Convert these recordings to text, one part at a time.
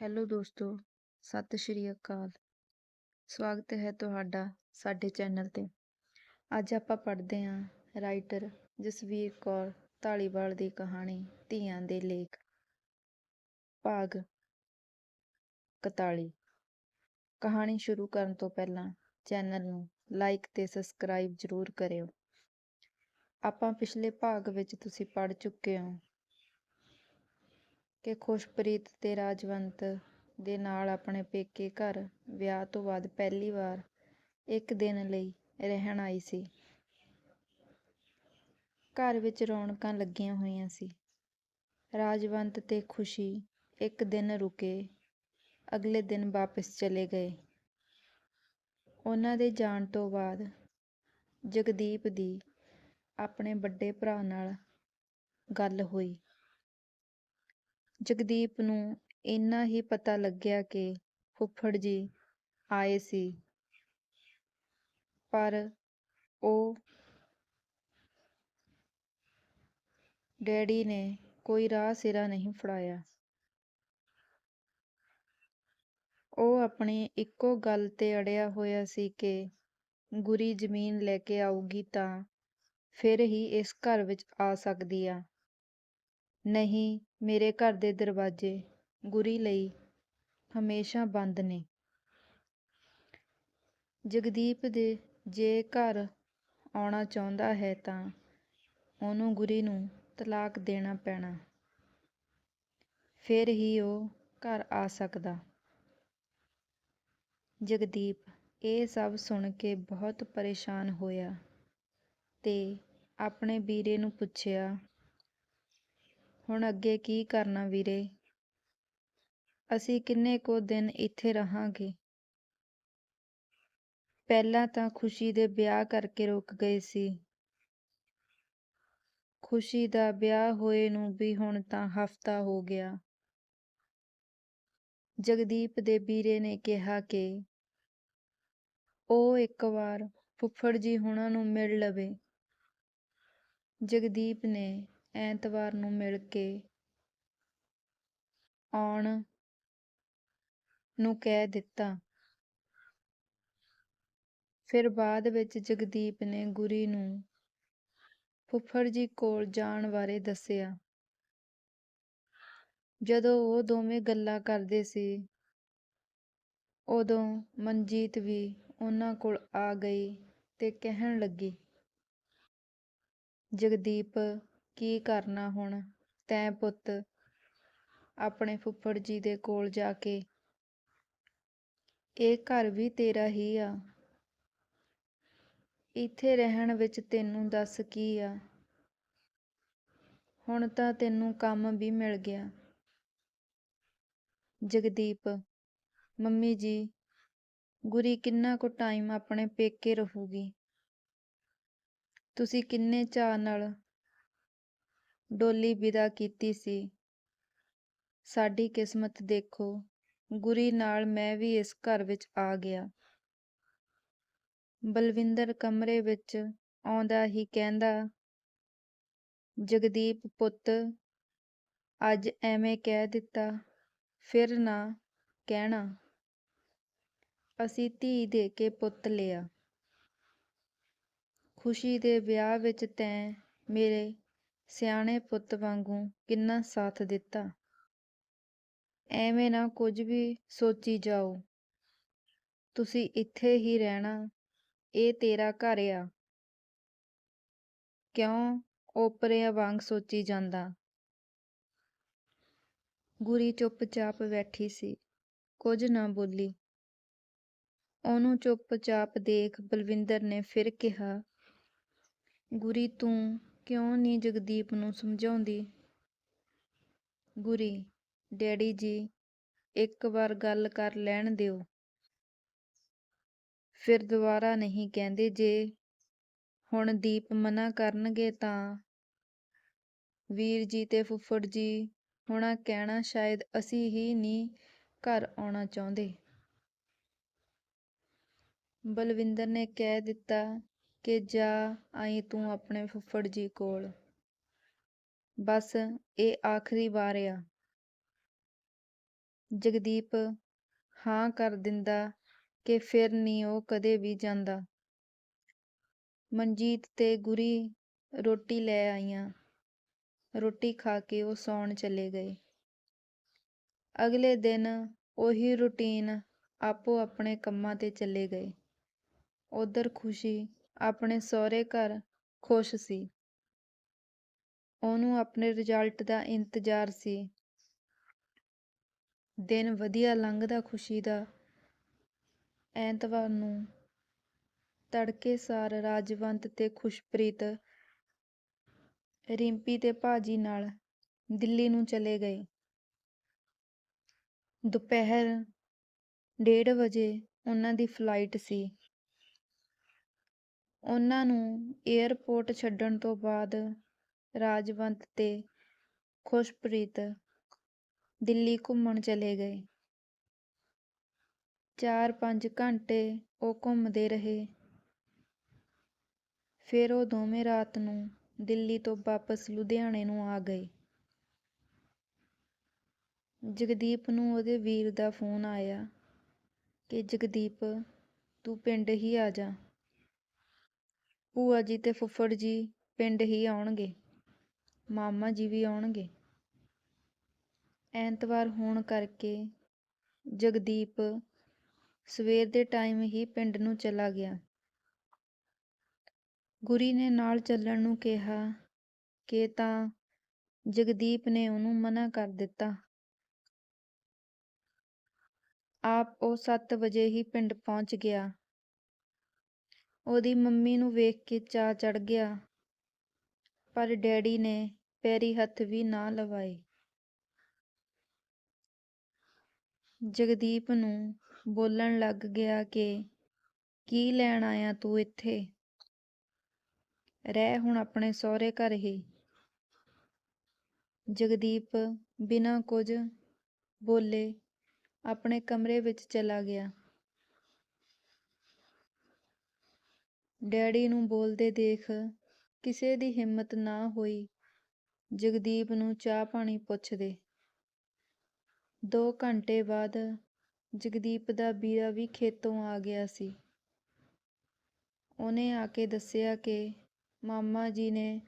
Hello ਦੋਸਤੋ, ਸਤਿ ਸ਼੍ਰੀ ਅਕਾਲ। ਸਵਾਗਤ ਹੈ ਤੁਹਾਡਾ ਸਾਡੇ ਚੈਨਲ ਤੇ। ਅੱਜ ਆਪਾਂ ਪੜ੍ਹਦੇ ਹਾਂ ਰਾਈਟਰ ਜਸਵੀਰ ਕੌਰ ਢਾਲੀਵਾਲ ਦੀ ਕਹਾਣੀ ਧੀਆਂ ਦੇ ਲੇਖ, ਭਾਗ 41 ਕਹਾਣੀ ਸ਼ੁਰੂ ਕਰਨ ਤੋਂ ਪਹਿਲਾਂ ਚੈਨਲ ਨੂੰ ਲਾਈਕ ਤੇ ਸਬਸਕ੍ਰਾਈਬ ਜ਼ਰੂਰ ਕਰਿਓ। ਆਪਾਂ ਪਿਛਲੇ ਭਾਗ ਵਿੱਚ ਤੁਸੀਂ ਪੜ੍ਹ ਚੁੱਕੇ ਹੋ ਕਿ ਖੁਸ਼ਪ੍ਰੀਤ ਤੇ ਰਾਜਵੰਤ ਦੇ ਨਾਲ ਆਪਣੇ ਪੇਕੇ ਘਰ ਵਿਆਹ ਤੋਂ ਬਾਅਦ ਪਹਿਲੀ ਵਾਰ ਇੱਕ ਦਿਨ ਲਈ ਰਹਿਣ ਆਈ ਸੀ। ਘਰ ਵਿੱਚ ਰੌਣਕਾਂ ਲੱਗੀਆਂ ਹੋਈਆਂ ਸੀ। ਰਾਜਵੰਤ ਤੇ ਖੁਸ਼ੀ ਇੱਕ ਦਿਨ ਰੁਕੇ, ਅਗਲੇ ਦਿਨ ਵਾਪਸ ਚਲੇ ਗਏ। ਉਹਨਾਂ ਦੇ ਜਾਣ ਤੋਂ ਬਾਅਦ ਜਗਦੀਪ ਦੀ ਆਪਣੇ ਵੱਡੇ ਭਰਾ ਨਾਲ ਗੱਲ ਹੋਈ। ਜਗਦੀਪ ਨੂੰ ਇੰਨਾ ਹੀ ਪਤਾ ਲੱਗਿਆ ਕਿ ਫੁੱਫੜ ਜੀ ਆਏ ਸੀ। ਪਰ ਉਹ ਡੈਡੀ ਨੇ ਕੋਈ ਰਾਹ ਸਿਰਾ ਨਹੀਂ ਫੜਾਇਆ। ਉਹ ਆਪਣੀ ਇੱਕੋ ਗੱਲ ਤੇ ਅੜਿਆ ਹੋਇਆ ਸੀ ਕਿ ਗੁਰੀ ਜ਼ਮੀਨ ਲੈ ਕੇ ਆਊਗੀ ਤਾਂ ਫਿਰ ਹੀ ਇਸ ਘਰ ਵਿੱਚ ਆ ਸਕਦੀ ਆ। ਨਹੀਂ, ਮੇਰੇ ਘਰ ਦੇ ਦਰਵਾਜ਼ੇ ਗੁਰੀ ਲਈ ਹਮੇਸ਼ਾ ਬੰਦ ਨੇ। ਜਗਦੀਪ ਦੇ ਜੇ ਘਰ ਆਉਣਾ ਚਾਹੁੰਦਾ ਹੈ ਤਾਂ ਉਹਨੂੰ ਗੁਰੀ ਨੂੰ ਤਲਾਕ ਦੇਣਾ ਪੈਣਾ। ਫਿਰ ਹੀ ਉਹ ਘਰ ਆ ਸਕਦਾ। ਜਗਦੀਪ ਇਹ ਸਭ ਸੁਣ ਕੇ ਬਹੁਤ ਪਰੇਸ਼ਾਨ ਹੋਇਆ ਤੇ ਆਪਣੇ ਵੀਰੇ ਨੂੰ ਪੁੱਛਿਆ ਹੁਣ ਅੱਗੇ ਕੀ ਕਰਨਾ ਵੀਰੇ? ਅਸੀਂ ਕਿੰਨੇ ਕੁ ਦਿਨ ਇੱਥੇ ਰਹਾਂਗੇ? ਪਹਿਲਾਂ ਤਾਂ ਖੁਸ਼ੀ ਦੇ ਵਿਆਹ ਕਰਕੇ ਰੁਕ ਗਏ ਸੀ। ਖੁਸ਼ੀ ਦਾ ਵਿਆਹ ਹੋਏ ਨੂੰ ਵੀ ਹੁਣ ਤਾਂ ਹਫਤਾ ਹੋ ਗਿਆ। ਜਗਦੀਪ ਦੇ ਵੀਰੇ ਨੇ ਕਿਹਾ ਕਿ ਉਹ ਇੱਕ ਵਾਰ ਫੁੱਫੜ ਜੀ ਹੁਣਾਂ ਨੂੰ ਮਿਲ ਲਵੇ। ਜਗਦੀਪ ਨੇ ਐਤਵਾਰ ਨੂੰ ਮਿਲ ਕੇ ਆਉਣ ਨੂੰ ਕਹਿ ਦਿੱਤਾ। ਫਿਰ ਬਾਅਦ ਵਿੱਚ ਜਗਦੀਪ ਨੇ ਗੁਰੀ ਨੂੰ ਫੁੱਫੜ ਜੀ ਕੋਲ ਜਾਣ ਬਾਰੇ ਦੱਸਿਆ। ਜਦੋਂ ਉਹ ਦੋਵੇਂ ਗੱਲਾਂ ਕਰਦੇ ਸੀ, ਉਦੋਂ ਮਨਜੀਤ ਵੀ ਉਹਨਾਂ ਕੋਲ ਆ ਗਈ ਤੇ ਕਹਿਣ ਲੱਗੀ, ਜਗਦੀਪ ਕੀ ਕਰਨਾ ਹੁਣ? ਤੈਂ ਪੁੱਤ, ਆਪਣੇ ਫੁੱਫੜ ਜੀ ਦੇ ਕੋਲ ਜਾ ਕੇ। ਇਹ ਘਰ ਵੀ ਤੇਰਾ ਹੀ ਆ। ਇੱਥੇ ਰਹਿਣ ਵਿੱਚ ਤੈਨੂੰ ਦੱਸ ਕੀ ਆ? ਹੁਣ ਤਾਂ ਤੈਨੂੰ ਕੰਮ ਵੀ ਮਿਲ ਗਿਆ। ਜਗਦੀਪ, ਮੰਮੀ ਜੀ, ਗੁਰੀ ਕਿੰਨਾ ਕੁ ਟਾਈਮ ਆਪਣੇ ਪੇਕੇ ਰਹੂਗੀ? ਤੁਸੀਂ ਕਿੰਨੇ ਚਾਅ ਨਾਲ ਡੋਲੀ ਵਿਦਾ ਕੀਤੀ ਸੀ। ਸਾਡੀ ਕਿਸਮਤ ਦੇਖੋ, ਗੁਰੀ ਨਾਲ ਮੈਂ ਵੀ ਇਸ ਘਰ ਵਿੱਚ ਆ ਗਿਆ। ਬਲਵਿੰਦਰ ਕਮਰੇ ਵਿੱਚ ਆਉਂਦਾ ਹੀ ਕਹਿੰਦਾ, ਜਗਦੀਪ ਪੁੱਤ, ਅੱਜ ਐਵੇਂ ਕਹਿ ਦਿੱਤਾ, ਫਿਰ ਨਾ ਕਹਿਣਾ। ਅਸੀਂ ਧੀ ਦੇ ਕੇ ਪੁੱਤ ਲਿਆ। ਖੁਸ਼ੀ ਦੇ ਵਿਆਹ ਵਿੱਚ ਤੈਂ ਮੇਰੇ ਸਿਆਣੇ ਪੁੱਤ ਵਾਂਗੂ ਕਿੰਨਾ ਸਾਥ ਦਿੱਤਾ। ਐਵੇਂ ਨਾ ਕੁਝ ਵੀ ਸੋਚੀ ਜਾਓ। ਤੁਸੀਂ ਇੱਥੇ ਹੀ ਰਹਿਣਾ, ਇਹ ਤੇਰਾ ਘਰ ਆ। ਕਿਉਂ ਓਪਰਿਆਂ ਵਾਂਗ ਸੋਚੀ ਜਾਂਦਾ। ਗੁਰੀ ਚੁੱਪਚਾਪ ਬੈਠੀ ਸੀ, ਕੁਝ ਨਾ ਬੋਲੀ। ਉਹਨੂੰ ਚੁੱਪਚਾਪ ਦੇਖ ਬਲਵਿੰਦਰ ਨੇ ਫਿਰ ਕਿਹਾ, ਗੁਰੀ ਤੂੰ ਕਿਉਂ ਨਹੀਂ ਜਗਦੀਪ ਨੂੰ ਸਮਝਾਉਂਦੀ? ਗੁਰੀ, ਡੈਡੀ ਜੀ, ਇੱਕ ਵਾਰ ਗੱਲ ਕਰ ਲੈਣ ਦਿਓ। ਫਿਰ ਦੁਬਾਰਾ ਨਹੀਂ ਕਹਿੰਦੇ, ਜੇ ਹੁਣ ਦੀਪ ਮਨਾ ਕਰਨਗੇ ਤਾਂ। ਵੀਰ ਜੀ ਤੇ ਫੁੱਫੜ ਜੀ, ਹੁਣਾ ਕਹਿਣਾ ਸ਼ਾਇਦ ਅਸੀਂ ਹੀ ਨਹੀਂ ਘਰ ਆਉਣਾ ਚਾਹੁੰਦੇ। ਬਲਵਿੰਦਰ ਨੇ ਕਹਿ ਦਿੱਤਾ ਕਿ ਜਾ ਆਈ ਤੂੰ ਆਪਣੇ ਫੁੱਫੜ ਜੀ ਕੋਲ। ਬਸ ਇਹ ਆਖਰੀ ਵਾਰ ਆ। ਜਗਦੀਪ ਹਾਂ ਕਰ ਦਿੰਦਾ ਕਿ ਫਿਰ ਨਹੀਂ ਉਹ ਕਦੇ ਵੀ ਜਾਂਦਾ। ਮਨਜੀਤ ਤੇ ਗੁਰੀ ਰੋਟੀ ਲੈ ਆਈਆਂ। ਰੋਟੀ ਖਾ ਕੇ ਉਹ ਸੌਣ ਚਲੇ ਗਏ। ਅਗਲੇ ਦਿਨ ਉਹੀ ਰੁਟੀਨ ਆਪੋ ਆਪਣੇ ਕੰਮਾਂ ਤੇ ਚਲੇ ਗਏ। ਉਧਰ ਖੁਸ਼ੀ ਆਪਣੇ ਸਹੁਰੇ ਘਰ ਖੁਸ਼ ਸੀ। ਉਹਨੂੰ ਆਪਣੇ ਰਿਜ਼ਲਟ ਦਾ ਇੰਤਜ਼ਾਰ ਸੀ। ਦਿਨ ਵਧੀਆ ਲੰਘਦਾ ਖੁਸ਼ੀ ਦਾ। ਐਤਵਾਰ ਨੂੰ ਤੜਕੇ ਸਾਰ ਰਾਜਵੰਤ ਤੇ ਖੁਸ਼ਪ੍ਰੀਤ ਰਿੰਪੀ ਤੇ ਭਾਜੀ ਨਾਲ ਦਿੱਲੀ ਨੂੰ ਚਲੇ ਗਏ। ਦੁਪਹਿਰ ਡੇਢ ਵਜੇ ਉਹਨਾਂ ਦੀ ਫਲਾਈਟ ਸੀ। ਉਹਨਾਂ ਨੂੰ ਏਅਰਪੋਰਟ ਛੱਡਣ ਤੋਂ ਬਾਅਦ ਰਾਜਵੰਤ ਤੇ ਖੁਸ਼ਪ੍ਰੀਤ ਦਿੱਲੀ ਘੁੰਮਣ ਚਲੇ ਗਏ। ਚਾਰ ਪੰਜ ਘੰਟੇ ਉਹ ਘੁੰਮਦੇ ਰਹੇ। ਫਿਰ ਉਹ ਦੋਵੇਂ ਰਾਤ ਨੂੰ ਦਿੱਲੀ ਤੋਂ ਵਾਪਸ ਲੁਧਿਆਣੇ ਨੂੰ ਆ ਗਏ। ਜਗਦੀਪ ਨੂੰ ਉਹਦੇ ਵੀਰ ਦਾ ਫੋਨ ਆਇਆ ਕਿ, ਜਗਦੀਪ, ਤੂੰ ਪਿੰਡ ਹੀ ਆ ਜਾ। ਭੂਆ ਜੀ ਤੇ ਫੁੱਫੜ ਜੀ ਪਿੰਡ ਹੀ ਆਉਣਗੇ, ਮਾਮਾ ਜੀ ਵੀ ਆਉਣਗੇ। ਐਤਵਾਰ ਹੋਣ ਕਰਕੇ ਜਗਦੀਪ ਸਵੇਰ ਦੇ ਟਾਈਮ ਹੀ ਪਿੰਡ ਨੂੰ ਚਲਾ ਗਿਆ। ਗੁਰੀ ਨੇ ਨਾਲ ਚੱਲਣ ਨੂੰ ਕਿਹਾ ਕਿ ਤਾਂ ਜਗਦੀਪ ਨੇ ਉਹਨੂੰ ਮਨਾ ਕਰ ਦਿੱਤਾ। ਆਪ ਉਹ 7 ਵਜੇ ਹੀ ਪਿੰਡ ਪਹੁੰਚ ਗਿਆ। ਉਹਦੀ ਮੰਮੀ ਨੂੰ ਵੇਖ ਕੇ ਚਾਅ ਚੜ ਗਿਆ। ਪਰ ਡੈਡੀ ਨੇ ਪੈਰੀ ਹੱਥ ਵੀ ਨਾ ਲਵਾਏ। ਜਗਦੀਪ ਨੂੰ ਬੋਲਣ ਲੱਗ ਗਿਆ ਕਿ, ਕੀ ਲੈਣ ਆਇਆ ਤੂੰ ਇੱਥੇ? ਰਹਿ ਹੁਣ ਆਪਣੇ ਸਹੁਰੇ ਘਰ ਹੀ। ਜਗਦੀਪ ਬਿਨਾਂ ਕੁਝ ਬੋਲੇ ਆਪਣੇ ਕਮਰੇ ਵਿੱਚ ਚਲਾ ਗਿਆ। ਡੈਡੀ ਨੂੰ ਬੋਲਦੇ ਦੇਖ ਕਿਸੇ ਦੀ ਹਿੰਮਤ ਨਾ ਹੋਈ। ਜਗਦੀਪ ਨੂੰ ਚਾਹ ਪਾਣੀ ਪੁੱਛਦੇ। ਦੋ ਘੰਟੇ ਬਾਅਦ ਜਗਦੀਪ ਦਾ ਵੀਰਾ ਵੀ ਖੇਤੋਂ ਆ ਗਿਆ ਸੀ। ਉਹਨੇ ਆ ਕੇ ਦੱਸਿਆ ਕਿ ਮਾਮਾ ਜੀ ਨੇ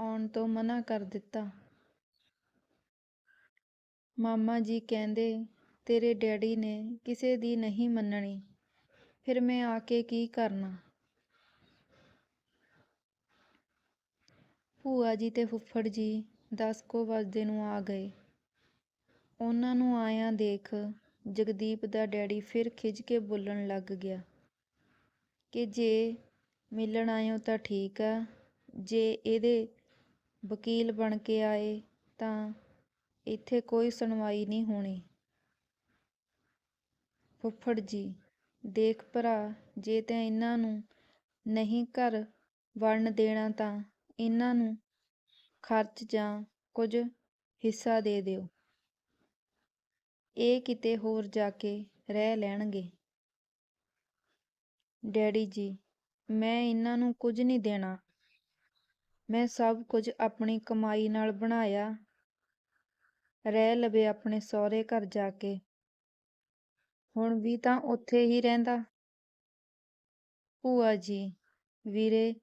ਆਉਣ ਤੋਂ ਮਨਾ ਕਰ ਦਿੱਤਾ। ਮਾਮਾ ਜੀ ਕਹਿੰਦੇ, ਤੇਰੇ ਡੈਡੀ ਨੇ ਕਿਸੇ ਦੀ ਨਹੀਂ ਮੰਨਣੀ। ਫਿਰ ਮੈਂ ਆ ਕੇ ਕੀ ਕਰਨਾ? ਭੂਆ ਜੀ ਤੇ ਫੁੱਫੜ ਜੀ ਦਸ ਕੁ ਵਜਦੇ ਨੂੰ ਆ ਗਏ। ਉਹਨਾਂ ਨੂੰ ਆਇਆਂ ਦੇਖ ਜਗਦੀਪ ਦਾ ਡੈਡੀ ਫਿਰ ਖਿਝ ਕੇ ਬੋਲਣ ਲੱਗ ਗਿਆ ਕਿ ਜੇ ਮਿਲਣ ਆਇਓ ਤਾਂ ਠੀਕ ਆ, ਜੇ ਇਹਦੇ ਵਕੀਲ ਬਣ ਕੇ ਆਏ ਤਾਂ ਇੱਥੇ ਕੋਈ ਸੁਣਵਾਈ ਨਹੀਂ ਹੋਣੀ। ਫੁੱਫੜ ਜੀ, ਦੇਖ ਭਰਾ, ਜੇ ਤੈਂ ਇਹਨਾਂ ਨੂੰ ਨਹੀਂ ਘਰ ਵੜਨ ਦੇਣਾ ਤਾਂ ਇਹਨਾਂ ਨੂੰ ਖਰਚ ਜਾਂ ਕੁਝ ਹਿੱਸਾ ਦੇ ਦਿਓ। ਇਹ ਕਿਤੇ ਹੋਰ ਜਾ ਕੇ ਰਹਿ ਲੈਣਗੇ। ਡੈਡੀ ਜੀ, ਮੈਂ ਇਹਨਾਂ ਨੂੰ ਕੁਝ ਨਹੀਂ ਦੇਣਾ। ਮੈਂ ਸਭ ਕੁਝ ਆਪਣੀ ਕਮਾਈ ਨਾਲ ਬਣਾਇਆ। ਰਹਿ ਲਵੇ ਆਪਣੇ ਸਹੁਰੇ ਘਰ ਜਾ ਕੇ। ਹੁਣ ਵੀ ਤਾਂ ਉੱਥੇ ਹੀ ਰਹਿੰਦਾ। ਭੂਆ ਜੀ, ਵੀਰੇ,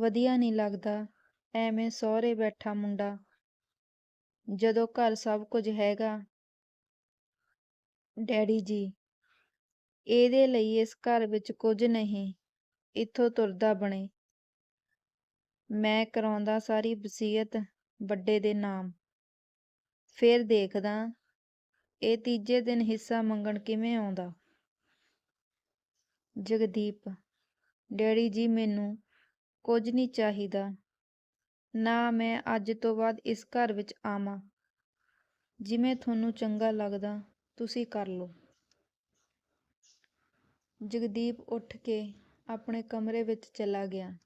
ਵਧੀਆ ਨਹੀਂ ਲੱਗਦਾ। ਐਵੇਂ ਸਹੁਰੇ ਬੈਠਾ ਮੁੰਡਾ। ਜਦੋਂ ਘਰ ਸਭ ਕੁਝ ਹੈਗਾ। ਡੈਡੀ ਜੀ, ਇਹਦੇ ਲਈ ਇਸ ਘਰ ਵਿੱਚ ਕੁਝ ਨਹੀਂ, ਇੱਥੋਂ ਤੁਰਦਾ ਬਣੇ। ਮੈਂ ਕਰਾਉਂਦਾ ਸਾਰੀ ਵਸੀਅਤ ਵੱਡੇ ਦੇ ਨਾਮ। ਫਿਰ ਦੇਖਦਾ, ਇਹ ਤੀਜੇ ਦਿਨ ਹਿੱਸਾ ਮੰਗਣ ਕਿਵੇਂ ਆਉਂਦਾ। ਜਗਦੀਪ, ਡੈਡੀ ਜੀ ਮੈਨੂੰ ਕੁਝ ਨਹੀਂ ਚਾਹੀਦਾ। ਨਾ ਮੈਂ ਅੱਜ ਤੋਂ ਬਾਅਦ ਇਸ ਘਰ ਵਿੱਚ ਆਵਾਂ। ਜਿਵੇਂ ਤੁਹਾਨੂੰ ਚੰਗਾ ਲੱਗਦਾ, ਤੁਸੀਂ ਕਰ ਲਓ। ਜਗਦੀਪ ਉੱਠ ਕੇ ਆਪਣੇ ਕਮਰੇ ਵਿੱਚ ਚਲਾ ਗਿਆ।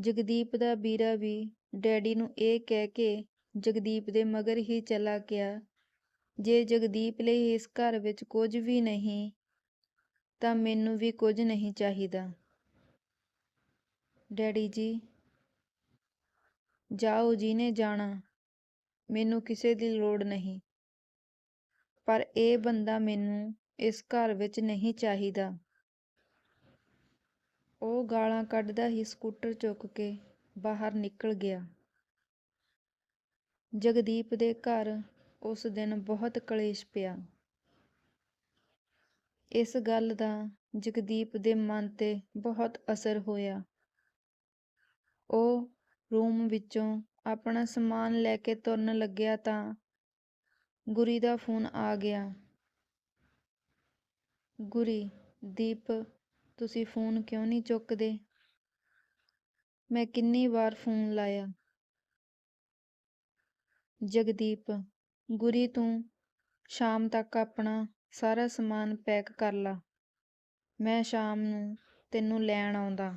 ਜਗਦੀਪ ਦਾ ਵੀਰਾ ਵੀ ਡੈਡੀ ਨੂੰ ਇਹ ਕਹਿ ਕੇ ਜਗਦੀਪ ਦੇ ਮਗਰ ਹੀ ਚਲਾ ਗਿਆ। ਜੇ ਜਗਦੀਪ ਲਈ ਇਸ ਘਰ ਵਿੱਚ ਕੁਝ ਵੀ ਨਹੀਂ, ਤਾਂ ਮੈਨੂੰ ਵੀ ਕੁਝ ਨਹੀਂ ਚਾਹੀਦਾ। ਡੈਡੀ ਜੀ ਜਾਓ ਜਿਹਨੇ ਜਾਣਾ, ਮੈਨੂੰ ਕਿਸੇ ਦੀ ਲੋੜ ਨਹੀਂ। ਪਰ ਇਹ ਬੰਦਾ ਮੈਨੂੰ ਇਸ ਘਰ ਵਿੱਚ ਨਹੀਂ ਚਾਹੀਦਾ। ਉਹ ਗਾਲਾਂ ਕੱਢਦਾ ਹੀ ਸਕੂਟਰ ਚੁੱਕ ਕੇ ਬਾਹਰ ਨਿਕਲ ਗਿਆ। ਜਗਦੀਪ ਦੇ ਘਰ ਉਸ ਦਿਨ ਬਹੁਤ ਕਲੇਸ਼ ਪਿਆ। ਇਸ ਗੱਲ ਦਾ ਜਗਦੀਪ ਦੇ ਮਨ ਤੇ ਬਹੁਤ ਅਸਰ ਹੋਇਆ। ਉਹ ਰੂਮ ਵਿੱਚੋਂ ਆਪਣਾ ਸਮਾਨ ਲੈ ਕੇ ਤੁਰਨ ਲੱਗਿਆ ਤਾਂ ਗੁਰੀ ਦਾ ਫੋਨ ਆ ਗਿਆ। ਗੁਰੀ, ਦੀਪ, ਤੁਸੀਂ ਫੋਨ ਕਿਉਂ ਨਹੀਂ ਚੁੱਕਦੇ? ਮੈਂ ਕਿੰਨੀ ਵਾਰ ਫੋਨ ਲਾਇਆ। ਜਗਦੀਪ, ਗੁਰੀ, ਤੂੰ ਸ਼ਾਮ ਤੱਕ ਆਪਣਾ ਸਾਰਾ ਸਮਾਨ ਪੈਕ ਕਰ ਲਾ। ਮੈਂ ਸ਼ਾਮ ਨੂੰ ਤੈਨੂੰ ਲੈਣ ਆਉਂਦਾ।